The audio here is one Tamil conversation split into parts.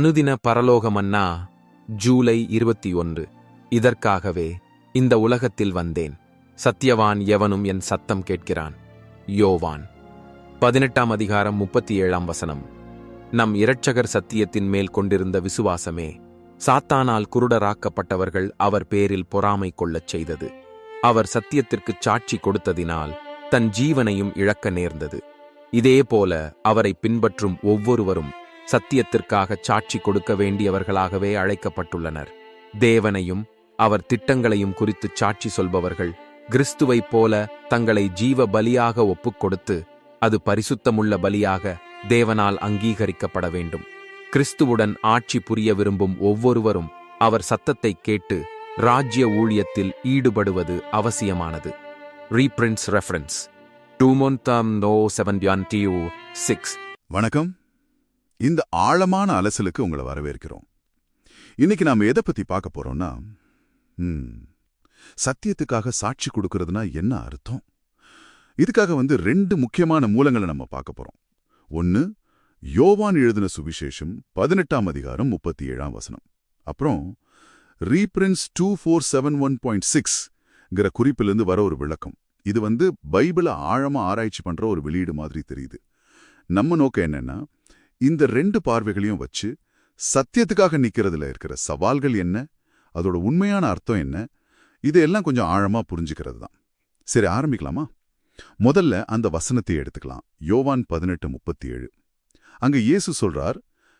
அனுதின பரலோகமன்னா ஜூலை இருபத்தி ஒன்று. இதற்காகவே இந்த உலகத்தில் வந்தேன். சத்தியவான் எவனும் என் சத்தம் கேட்கிறான். யோவான் பதினெட்டாம் அதிகாரம் முப்பத்தி ஏழாம் வசனம். நம் இரட்சகர் சத்தியத்தின் மேல் கொண்டிருந்த விசுவாசமே சாத்தானால் குருடராக்கப்பட்டவர்கள் அவர் பேரில் பொறாமை கொள்ளச் செய்தது. அவர் சத்தியத்திற்கு சாட்சி கொடுத்ததினால் தன் ஜீவனையும் இழக்க நேர்ந்தது. இதேபோல அவரை பின்பற்றும் ஒவ்வொருவரும் சத்தியத்திற்காக சாட்சி கொடுக்க வேண்டியவர்களாகவே அழைக்கப்பட்டுள்ளனர். தேவனையும் அவர் திட்டங்களையும் குறித்து சாட்சி சொல்பவர்கள் கிறிஸ்துவைப் போல தங்களை ஜீவ பலியாக ஒப்புக்கொடுத்து அது பரிசுத்தமுள்ள பலியாக தேவனால் அங்கீகரிக்கப்பட வேண்டும். கிறிஸ்துவுடன் ஆட்சி புரிய விரும்பும் ஒவ்வொருவரும் அவர் சத்தத்தை கேட்டு ராஜ்ய ஊழியத்தில் ஈடுபடுவது அவசியமானது. ரீபிரின்ஸ் ரெஃபரன்ஸ் டூமொன்தாம் நோ செவன் சிக்ஸ் வணக்கம். இந்த ஆழமான அலசலுக்கு உங்களை வரவேற்கிறோம். இன்னைக்கு நாம எதை பத்தி பார்க்க போறோம்னா சத்தியத்துக்காக சாட்சி கொடுக்கறதுனா என்ன அர்த்தம்? இதுக்காக வந்து ரெண்டு முக்கியமான மூலங்களை நம்ம பார்க்க போறோம். ஒன்னு யோவான் எழுதின சுவிசேஷம் பதினெட்டாம் அதிகாரம் முப்பத்தி ஏழாம் வசனம். அப்புறம் reprints two four seven one point சிக்ஸ்ங்கிற குறிப்பிலிருந்து வர ஒரு விளக்கம். இது வந்து பைபிளை ஆழமா ஆராய்ச்சி பண்ற ஒரு வெளியீடு மாதிரி தெரியுது. நம்ம நோக்கம் என்னன்னா இந்த ரெண்டு பார்வைகளையும் வச்சு சத்தியத்துக்காக நிற்கிறதுல இருக்கிற சவால்கள் என்ன? அதோட உண்மையான அர்த்தம் என்ன? இதையெல்லாம் கொஞ்சம் ஆழமா புரிஞ்சுக்கிறது தான் சரி ஆரம்பிக்கலாமா? முதல்ல அந்த வசனத்தை எடுத்துக்கலாம். யோவான் பதினெட்டு முப்பத்தி ஏழு அங்க இயேசு சொல்றார்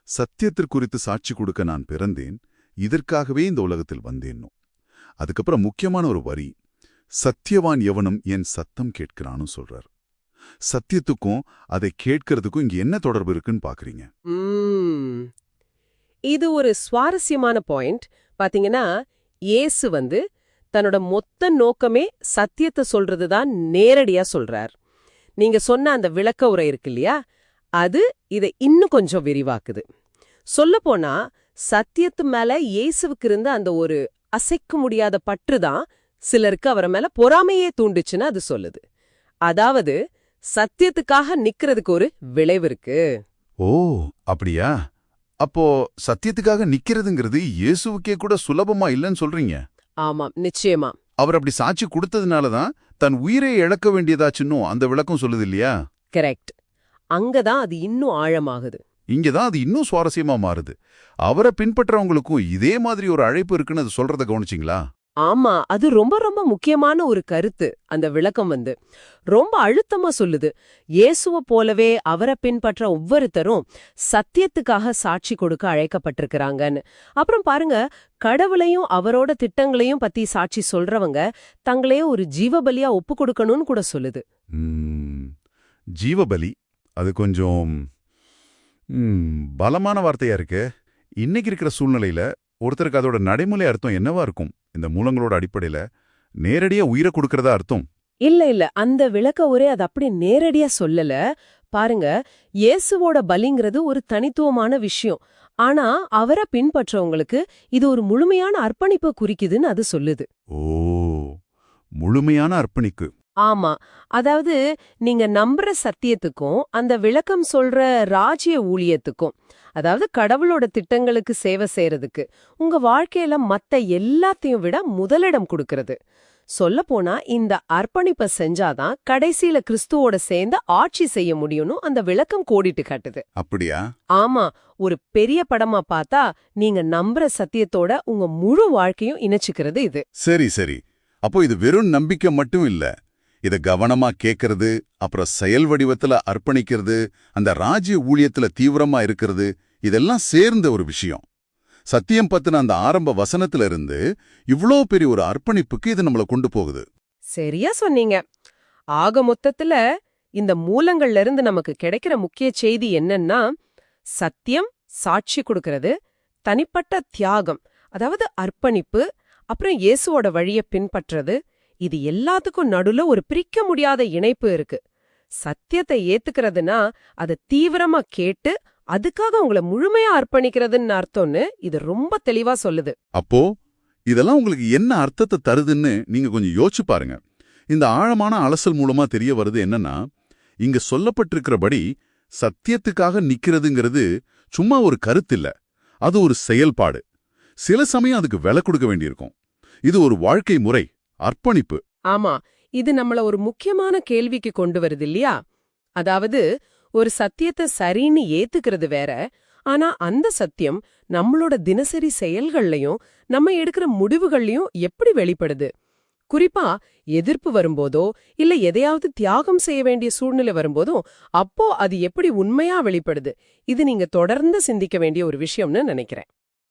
சத்தியத்திற்குறித்து சாட்சி கொடுக்க நான் பிறந்தேன். இதற்காகவே இந்த உலகத்தில் வந்தேன்னும் அதுக்கப்புறம் முக்கியமான ஒரு வரி சத்தியவான் எவனும் என் சத்தம் கேட்கிறான்னு சொல்றார். சத்தியத்துக்கும் அதை கேட்கறதுக்கும் இங்க என்ன தொடர்பு இருக்குன்னு பாக்குறீங்க? இது ஒரு சுவாரஸ்யமான பாயிண்ட். பாத்தீங்கன்னா இயேசு வந்து தன்னோட மொத்த நோக்கமே சத்தியத்தை சொல்றது தான் நேரடியா சொல்றார். நீங்க சொன்ன அந்த விளக்க உரை இருக்கு இல்லையா? அது இதை இன்னும் கொஞ்சம் விரிவாக்குது. சொல்லப்போனா சத்தியத்து மேல இயேசுவுக்கு இருந்த அந்த ஒரு அசைக்க முடியாத பற்று தான் சிலருக்கு அவரை மேல பொறாமையே தூண்டுச்சுன்னு அது சொல்லுது. அதாவது சத்தியத்துக்காக நிக்கிறதுக்கு ஒரு விளைவு இருக்கு. ஓ அப்படியா? அப்போ சத்தியத்துக்காக நிக்கிறதுங்கிறது இயேசுவுக்கே கூட சுலபமா இல்லைன்னு சொல்றீங்க? ஆமாம் நிச்சயமா. அவர் அப்படி சாட்சி கொடுத்ததுனால தான் தன் உயிரை இழக்க வேண்டியதாச்சுன்னும் அந்த விளக்கம் சொல்லுது இல்லையா? கரெக்ட் அங்கதான் அது இன்னும் ஆழமாகுது. இங்கதான் அது இன்னும் சுவாரஸ்யமா மாறுது. அவரை பின்பற்றவங்களுக்கும் இதே மாதிரி ஒரு அழைப்பு இருக்குன்னு அது சொல்றத கவனிச்சிங்களா? ஆமா அது ரொம்ப ரொம்ப முக்கியமான ஒரு கருத்து அந்த விளக்கம் வந்து. ரொம்ப அழுத்தமா சொல்லுது. இயேசுவ போலவே அவரை பின்பற்ற ஒவ்வொருத்தரும் சத்தியத்துக்காக சாட்சி கொடுக்க அழைக்கப்பட்டிருக்கிறாங்கன்னு. அப்புறம் பாருங்க கடவுளையும் அவரோட திட்டங்களையும் பத்தி சாட்சி சொல்றவங்க தங்களையே ஒரு ஜீவபலியா ஒப்பு கொடுக்கணும்னு கூட சொல்லுது. ஜீவபலி? அது கொஞ்சம் பலமான வார்த்தையா இருக்கு. இன்னைக்கு இருக்கிற சூழ்நிலையில ஒருத்தருக்கு அதோட நடைமுறை அர்த்தம் என்னவா இருக்கும்? இந்த மூலங்களோட அடிப்படையில நேரடியா உயிரை கொடுக்கறதா அர்த்தம்? இல்ல இல்ல. அந்த விளக்க உரை அது அப்படி நேரடியா சொல்லல. பாருங்க இயேசுவோட பலிங்கிறது ஒரு தனித்துவமான விஷயம். ஆனா அவரை பின்பற்றவங்களுக்கு இது ஒரு முழுமையான அர்ப்பணிப்பை குறிக்குதுன்னு அது சொல்லுது. ஓ முழுமையான அர்ப்பணிக்கு ஆமா. அதாவது நீங்க நம்புற சத்தியத்துக்கும் அந்த விளக்கம் சொல்ற ராஜ்ய ஊழியத்துக்கும் அதாவது கடவுளோட திட்டங்களுக்கு சேவை செய்யறதுக்கு உங்க வாழ்க்கையில மத்த எல்லாத்தையும் விட முதலிடம் கொடுக்கறது. சொல்லப்போனா இந்த அர்ப்பணிப்பை செஞ்சாதான் கடைசியில கிறிஸ்துவோட சேர்ந்து ஆட்சி செய்ய முடியும்னு அந்த விளக்கம் கோடிட்டு காட்டுது. அப்படியா? ஆமா. ஒரு பெரிய படமா பார்த்தா நீங்க நம்புற சத்தியத்தோட உங்க முழு வாழ்க்கையும் இணைச்சுக்கிறது இது. சரி சரி. அப்போ இது வெறும் நம்பிக்கை மட்டும் இல்ல. இத கவனமா கேட்கறது அப்புறம் செயல் வடிவத்துல அர்ப்பணிக்கிறது அந்த ராஜ்ய ஊழியத்துல தீவிரமா இருக்கிறது இதெல்லாம் சேர்ந்த ஒரு விஷயம். சத்தியம் பத்தின அந்த ஆரம்ப வசனத்துல இருந்து இவ்ளோ பெரிய ஒரு அர்ப்பணிப்புக்கு இது நம்மள கொண்டு போகுது. சரியா சொன்னீங்க. ஆக மொத்தத்துல இந்த மூலங்கள்ல இருந்து நமக்கு கிடைக்கிற முக்கிய செய்தி என்னன்னா சத்தியம் சாட்சி கொடுக்கறது தனிப்பட்ட தியாகம் அதாவது அர்ப்பணிப்பு அப்புறம் இயேசுவோட வழிய பின்பற்றது இது எல்லாத்துக்கும் நடுல ஒரு பிரிக்க முடியாத இணைப்பு இருக்கு. சத்தியத்தை ஏத்துக்கிறதுனா அதை தீவிரமா கேட்டு அதுக்காக உங்களை முழுமையா அர்ப்பணிக்கிறதுன்னு அர்த்தம்னு இது ரொம்ப தெளிவா சொல்லுது. அப்போ இதெல்லாம் உங்களுக்கு என்ன அர்த்தத்தை தருதுன்னு நீங்க கொஞ்சம் யோசிச்சு பாருங்க. இந்த ஆழமான அலசல் மூலமா தெரிய வருது என்னன்னா இங்க சொல்லப்பட்டிருக்கிறபடி சத்தியத்துக்காக நிக்கிறதுங்கிறது சும்மா ஒரு கருத்து இல்ல அது ஒரு செயல்பாடு. சில சமயம் அதுக்கு விலை கொடுக்க வேண்டியிருக்கும். இது ஒரு வாழ்க்கை முறை. அர்ப்பணிப்பு. ஆமா இது நம்மள ஒரு முக்கியமான கேள்விக்கு கொண்டு வருது இல்லையா? அதாவது ஒரு சத்தியத்தை சரின்னு ஏத்துக்கிறது வேற ஆனா அந்த சத்தியம் நம்மளோட தினசரி செயல்கள்லயும் நம்ம எடுக்கிற முடிவுகள்லயும் எப்படி வெளிப்படுது? குறிப்பா எதிர்ப்பு வரும்போதோ இல்ல எதையாவது தியாகம் செய்ய வேண்டிய சூழ்நிலை வரும்போதோ அப்போ அது எப்படி உண்மையா வெளிப்படுது? இது நீங்க தொடர்ந்து சிந்திக்க வேண்டிய ஒரு விஷயம்னு நினைக்கிறேன்.